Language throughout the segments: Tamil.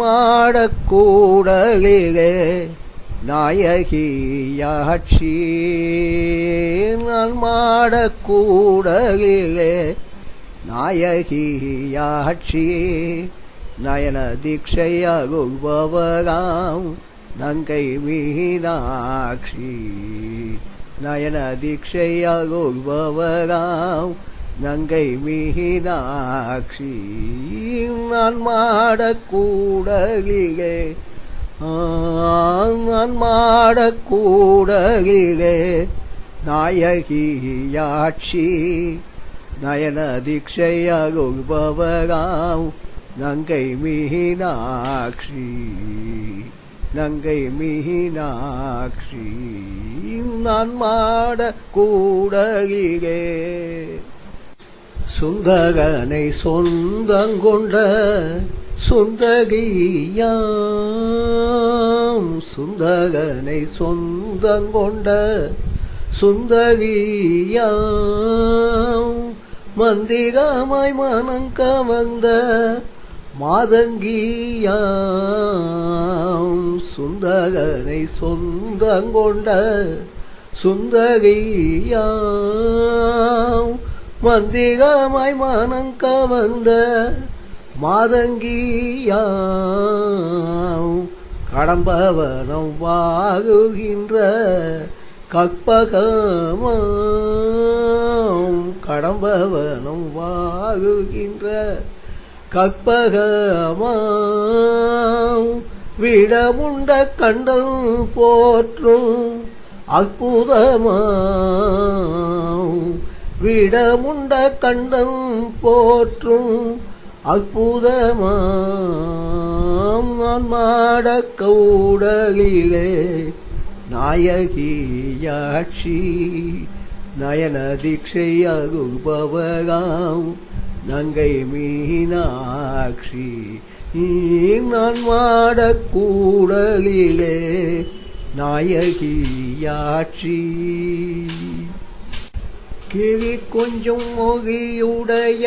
மாடக்கூடலிலே நாயகியாட்சி நான் மாடக்கூடலிலே நாயகியாட்சி நயன தீட்சையகுபவராம் நங்கை மீனாட்சி. நயன தீட்சையகுபவராம் நங்கை மீனாட்சி நான் மாடக்கூடலிலே நான் மாடக்கூடலிலே நாயகியாட்சி நயன தீட்சையகுபவராம் நங்கை மீனாட்சி நங்கை மீனாட்சி நான் மாட கூடகிலே. சுந்தகனை சொந்தங்கொண்ட சுந்தகியாம். சுந்தகனை சொந்தங்கொண்ட சுந்தகியாம். மந்திரமாய் மனம் கவர்ந்த மாதங்கியாம். சுந்தகனை சொந்தங்கொண்ட சுந்தகியாம். மந்திரமாய் மனம் கவர்ந்த மாதங்கியாம். கடம்பவனம் வாகுகின்ற கற்பகமாம். கடம்பவனம் வாகுகின்ற கற்பகமாம். விடமுண்ட கண்டல் போற்றும் அற்புதமாம். விடமுண்ட கண்டம் போற்றும் அற்புதமாம். நான் மாட கௌடகிலே நாயகியாட்சி நயன தீட்சையகுபவராம் நங்கை மீனாட்சி நான் மாட கூடலிலே நாயகியாட்சி கிளி கொஞ்சம் மொழியுடைய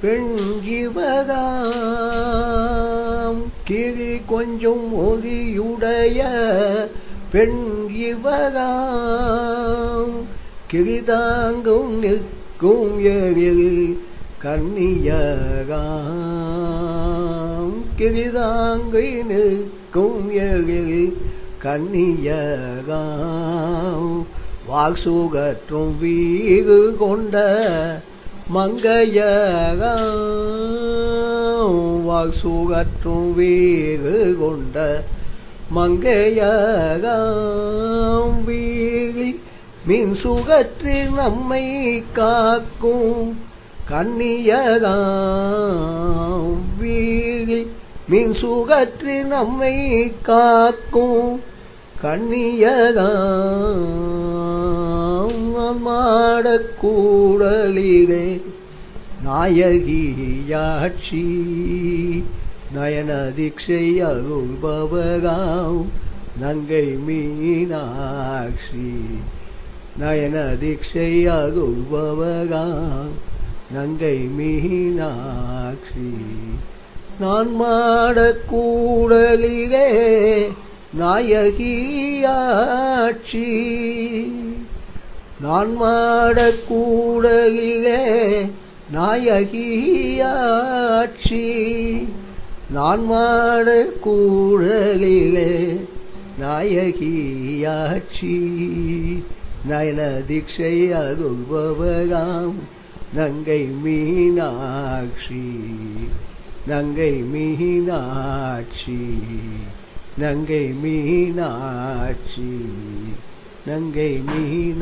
பெண் இவகாம் கிளி கொஞ்சம் மொழியுடைய பெண் இவகாம் கிளிதாங்கும் நிற்கும் எழில் கண்ணியகாம் கிளிதாங்கை நிற்கும் எழில் கண்ணியகாம் வாக்சுகற்றும் வீகு கொண்ட மங்கையகம். வாக்சுகற்றும் வீகு கொண்ட மங்கையகம். வீகி மின் சுகற்றி நம்மை காக்கும் கண்ணியகம் வீகி மின் சுகற்றி நம்மை காக்கும் கண்ணியகாம் நாயகியாட்சி நயன தீட்சை அருள்பவராம் நங்கை மீனாட்சி நயன தீட்சை அருள்பவராம் நங்கை மீனாட்சி. நான் மாடக்கூடலிலே நாயகியாட்சி. நான் மாடக்கூடகிலே நாயகியாட்சி. நான் மாடக்கூடகிலே நாயகியாட்சி. நயன தீட்சை அருள்பவராம் நங்கை மீனாட்சி. நங்கை மீனாட்சி. நங்கை மீனாட்சி நங்கை மீனா